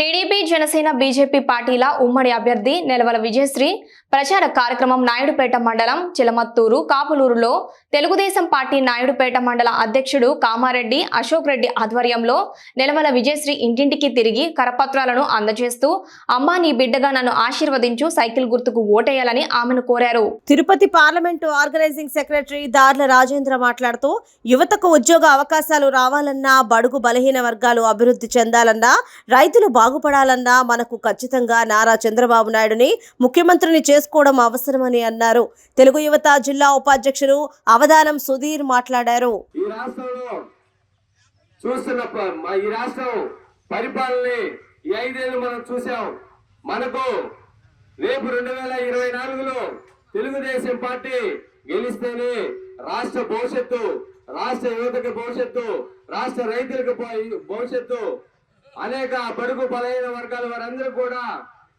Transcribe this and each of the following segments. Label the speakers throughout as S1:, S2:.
S1: TDP Janasena BJP పార్టీల ఉమ్మడి అభ్యర్థి నెలవల విజయశ్రీ ప్రచార కార్యక్రమం నాయుడుపేట మండలం చిలమత్తూరు కాపులూరులో తెలుగుదేశం పార్టీ నాయుడుపేట మండల అధ్యక్షుడు కామారెడ్డి అశోక్ రెడ్డి ఆధ్వర్యంలో నెలవల విజయశ్రీ ఇంటింటికి తిరిగి కరపత్రాలను అందజేస్తూ అమ్మా నీ బిడ్డగా నన్ను ఆశీర్వదించు సైకిల్ గుర్తుకు ఓటేయాలని ఆమెను కోరారు.
S2: తిరుపతి పార్లమెంటు ఆర్గనైజింగ్ సెక్రటరీ దార్ల రాజేంద్ర మాట్లాడుతూ యువతకు ఉద్యోగ అవకాశాలు రావాలన్నా బడుగు బలహీన వర్గాలు అభివృద్ధి చెందాలన్నా రైతులు బాగుపడాలన్నా మనకు ఖచ్చితంగా నారా చంద్రబాబు నాయుడుని ముఖ్యమంత్రిని చేసుకోవడం అవసరమని అన్నారు. తెలుగు యువత జిల్లా ఉపాధ్యక్షులు అవధానం సుధీర్ మాట్లాడారు.
S3: ఈ రాష్ట్రం పరిపాలనని ఈ ఐదేళ్ళు మనం చూసాం మనకు రేపు రెండు వేల ఇరవై నాలుగులో తెలుగుదేశం పార్టీ గెలిస్తేనే రాష్ట్ర భవిష్యత్తు రాష్ట్ర యువతకి భవిష్యత్తు రాష్ట్ర రైతులకు భవిష్యత్తు అనేక బడుగు బలహీన వర్గాల వారందరూ కూడా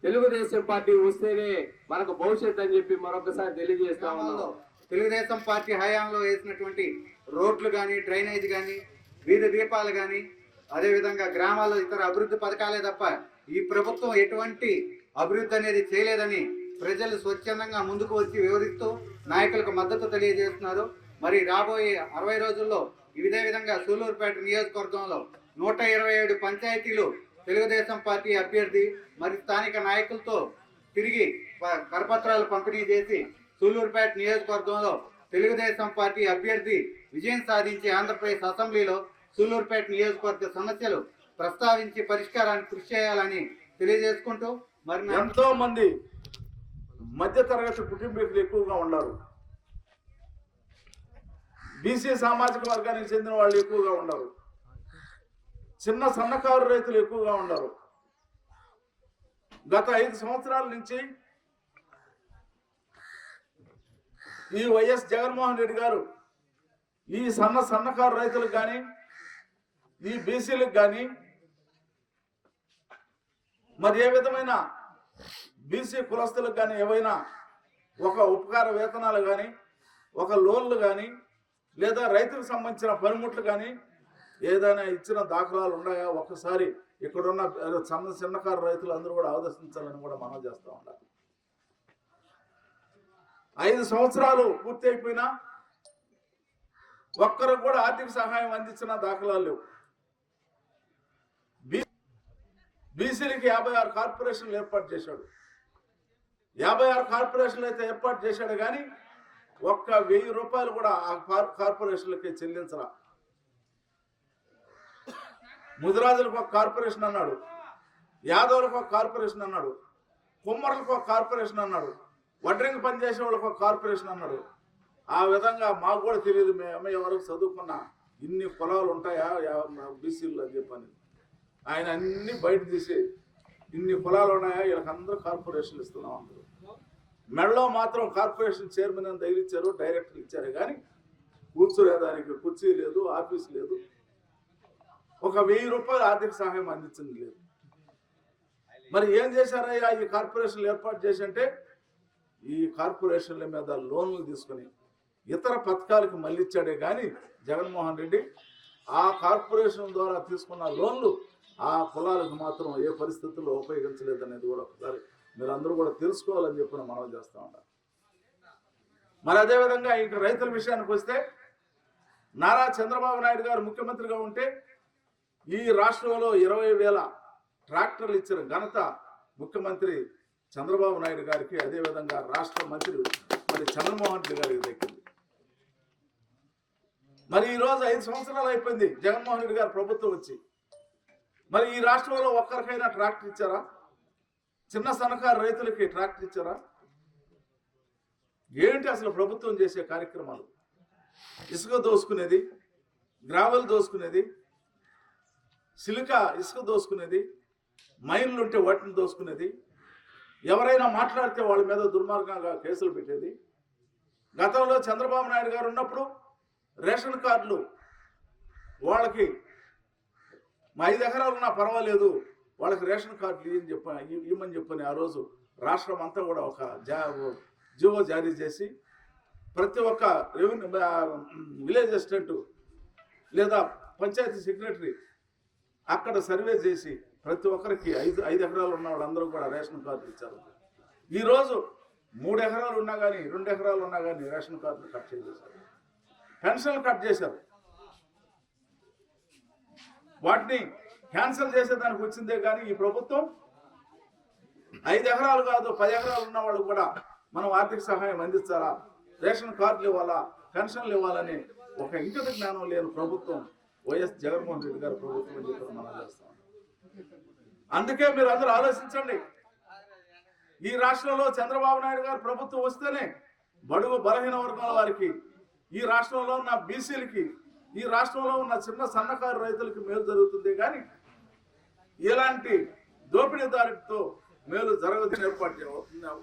S3: తెలుగుదేశం పార్టీ వస్తేనే మనకు భవిష్యత్తు అని చెప్పి మరొకసారి తెలియజేస్తా ఉన్నాం.
S4: తెలుగుదేశం పార్టీ హయాంలో వేసినటువంటి రోడ్లు కానీ డ్రైనేజ్ కానీ వీధి దీపాలు కానీ అదేవిధంగా గ్రామాల్లో ఇతర అభివృద్ధి పథకాలే తప్ప ఈ ప్రభుత్వం ఎటువంటి అభివృద్ధి అనేది చేయలేదని ప్రజలు స్వచ్ఛందంగా ముందుకు వచ్చి వివరిస్తూ నాయకులకు మద్దతు తెలియజేస్తున్నారు. మరి రాబోయే అరవై రోజుల్లో ఇదే విధంగా సూలూరుపేట నియోజకవర్గంలో నూట ఇరవై ఏడు పంచాయతీలు తెలుగుదేశం పార్టీ అభ్యర్థి మరి స్థానిక నాయకులతో తిరిగి ప- కరపత్రాలు పంపిణీ చేసి సూలూరుపేట నియోజకవర్గంలో తెలుగుదేశం పార్టీ అభ్యర్థి విజయం సాధించి ఆంధ్రప్రదేశ్ అసెంబ్లీలో సూలూరుపేట నియోజకవర్గ సమస్యలు ప్రస్తావించి పరిష్కారానికి కృషి చేయాలని తెలియజేసుకుంటూ మరి
S5: ఎంతో మంది మధ్య తరగతి కుటుంబీకులు ఎక్కువగా ఉన్నారు. బీసీ సామాజిక వర్గానికి చెందిన వాళ్ళు ఎక్కువగా ఉన్నారు. చిన్న సన్నకారు రైతులు ఎక్కువగా ఉన్నారు. గత ఐదు సంవత్సరాల నుంచి ఈ వైఎస్ జగన్మోహన్ రెడ్డి గారు ఈ సన్న సన్నకారు రైతులకు కానీ ఈ బీసీలకు కానీ మరి ఏ విధమైన బీసీ కులస్తులకు కానీ ఏవైనా ఒక ఉపకార వేతనాలు కానీ ఒక లోన్లు కానీ లేదా రైతులకు సంబంధించిన పనిముట్లు కానీ ఏదైనా ఇచ్చిన దాఖలాలు ఉన్నాయా? ఒక్కసారి ఇక్కడున్న చిన్న చిన్నకారు రైతులు అందరూ కూడా ఆదర్శించాలని కూడా మనం చేస్తూ ఉండాలి. ఐదు సంవత్సరాలు పూర్తి అయిపోయినా ఒక్కరికి కూడా ఆర్థిక సహాయం అందించిన దాఖలాలు లేవు. బీ బీసీలకి యాభై ఆరు కార్పొరేషన్లు ఏర్పాటు చేశాడు. యాభై ఆరు కార్పొరేషన్లు అయితే ఏర్పాటు చేశాడు కానీ ఒక్క వెయ్యి రూపాయలు కూడా ఆ కార్- కార్పొరేషన్లకి చెల్లించరా ముదిరాజులకు ఒక కార్పొరేషన్ అన్నాడు. యాదవులకు ఒక కార్పొరేషన్ అన్నాడు. కుమ్మరులకు ఒక కార్పొరేషన్ అన్నాడు. వడ్రింగ్ పనిచేసే వాళ్ళకి ఒక కార్పొరేషన్ అన్నాడు. ఆ విధంగా మాకు కూడా తెలియదు మేము ఎవరికి చదువుకున్నా ఇన్ని పొలాలు ఉంటాయా? బీసీలు అని చెప్పని. ఆయన అన్ని బయట తీసి ఇన్ని పొలాలు ఉన్నాయా? వీళ్ళకందరూ కార్పొరేషన్లు ఇస్తున్నాం అందరూ మెడలో మాత్రం కార్పొరేషన్ చైర్మన్ అని తగిలిచ్చారు డైరెక్టర్ ఇచ్చారు. కానీ కూర్చోలేదానికి కుర్చీ లేదు ఆఫీస్ లేదు. ఒక వెయ్యి రూపాయలు ఆర్థిక సహాయం అందించింది లేదు. మరి ఏం చేశారయ్యా ఈ కార్పొరేషన్లు ఏర్పాటు చేసి అంటే ఈ కార్పొరేషన్ల మీద లోన్లు తీసుకొని ఇతర పథకాలకు మళ్ళిచ్చాడే కానీ జగన్మోహన్ రెడ్డి ఆ కార్పొరేషన్ ద్వారా తీసుకున్న లోన్లు ఆ కులాలకు మాత్రం ఏ పరిస్థితుల్లో ఉపయోగించలేదు అనేది కూడా ఒకసారి మీరు అందరూ కూడా తెలుసుకోవాలని చెప్పిన మనం చేస్తూ ఉంటాం మరి అదేవిధంగా ఇంకా రైతుల విషయానికి వస్తే నారా చంద్రబాబు నాయుడు గారు ముఖ్యమంత్రిగా ఉంటే ఈ రాష్ట్రంలో ఇరవై వేల ట్రాక్టర్లు ఇచ్చిన ఘనత ముఖ్యమంత్రి చంద్రబాబు నాయుడు గారికి అదేవిధంగా రాష్ట్ర మంత్రి మరి చంద్రమోహన్ రెడ్డి గారికి దక్కింది. మరి ఈరోజు ఐదు సంవత్సరాలు అయిపోయింది జగన్మోహన్ రెడ్డి గారు ప్రభుత్వం వచ్చి. మరి ఈ రాష్ట్రంలో ఒక్కరికైనా ట్రాక్టర్ ఇచ్చారా? చిన్న సన్నకారు రైతులకి ట్రాక్టర్ ఇచ్చారా? ఏంటి అసలు ప్రభుత్వం చేసే కార్యక్రమాలు? ఇసుక దోసుకునేది గ్రావెల్ దోసుకునేది సిలుక ఇసుక దోసుకునేది మైన్లు ఉంటే వాటిని దోసుకునేది ఎవరైనా మాట్లాడితే వాళ్ళ మీద దుర్మార్గంగా కేసులు పెట్టేది. గతంలో చంద్రబాబు నాయుడు గారు ఉన్నప్పుడు రేషన్ కార్డులు వాళ్ళకి మా ఐదు ఎకరాలు ఉన్నా పర్వాలేదు వాళ్ళకి రేషన్ కార్డులు ఇవ్వని చెప్ప ఇవ్వమని చెప్పని ఆ రోజు రాష్ట్రం అంతా కూడా ఒక జా జీవో జారీ చేసి ప్రతి ఒక్క రెవెన్యూ విలేజ్ అసిస్టెంట్ లేదా పంచాయతీ సెక్రటరీ అక్కడ సర్వే చేసి ప్రతి ఒక్కరికి ఐదు ఐదు ఎకరాలు ఉన్న వాళ్ళందరూ కూడా రేషన్ కార్డు ఇచ్చారు. ఈరోజు మూడు ఎకరాలు ఉన్నా కానీ రెండు ఎకరాలు ఉన్నా కానీ రేషన్ కార్డులు కట్ చేసేసారు పెన్షన్లు కట్ చేశారు. వాటిని క్యాన్సిల్ చేసేదానికి వచ్చిందే కానీ ఈ ప్రభుత్వం ఐదు ఎకరాలు కాదు పది ఎకరాలు ఉన్న వాళ్ళు కూడా మనం ఆర్థిక సహాయం అందిస్తారా రేషన్ కార్డులు ఇవ్వాలా? పెన్షన్లు ఇవ్వాలని ఒక ఇంటి జ్ఞానం లేని ప్రభుత్వం వైఎస్ జగన్మోహన్ రెడ్డి గారు ప్రభుత్వం అని చెప్పి మనం చేస్తాం. అందుకే మీరు అందరూ ఆలోచించండి. ఈ రాష్ట్రంలో చంద్రబాబు నాయుడు గారు ప్రభుత్వం వస్తేనే బడుగు బలహీన వర్గాల వారికి ఈ రాష్ట్రంలో ఉన్న బీసీలకి ఈ రాష్ట్రంలో ఉన్న చిన్న సన్నకారు రైతులకి మేలు జరుగుతుంది కానీ ఇలాంటి దోపిడీదారులతో మేలు జరగదని ఏర్పాటు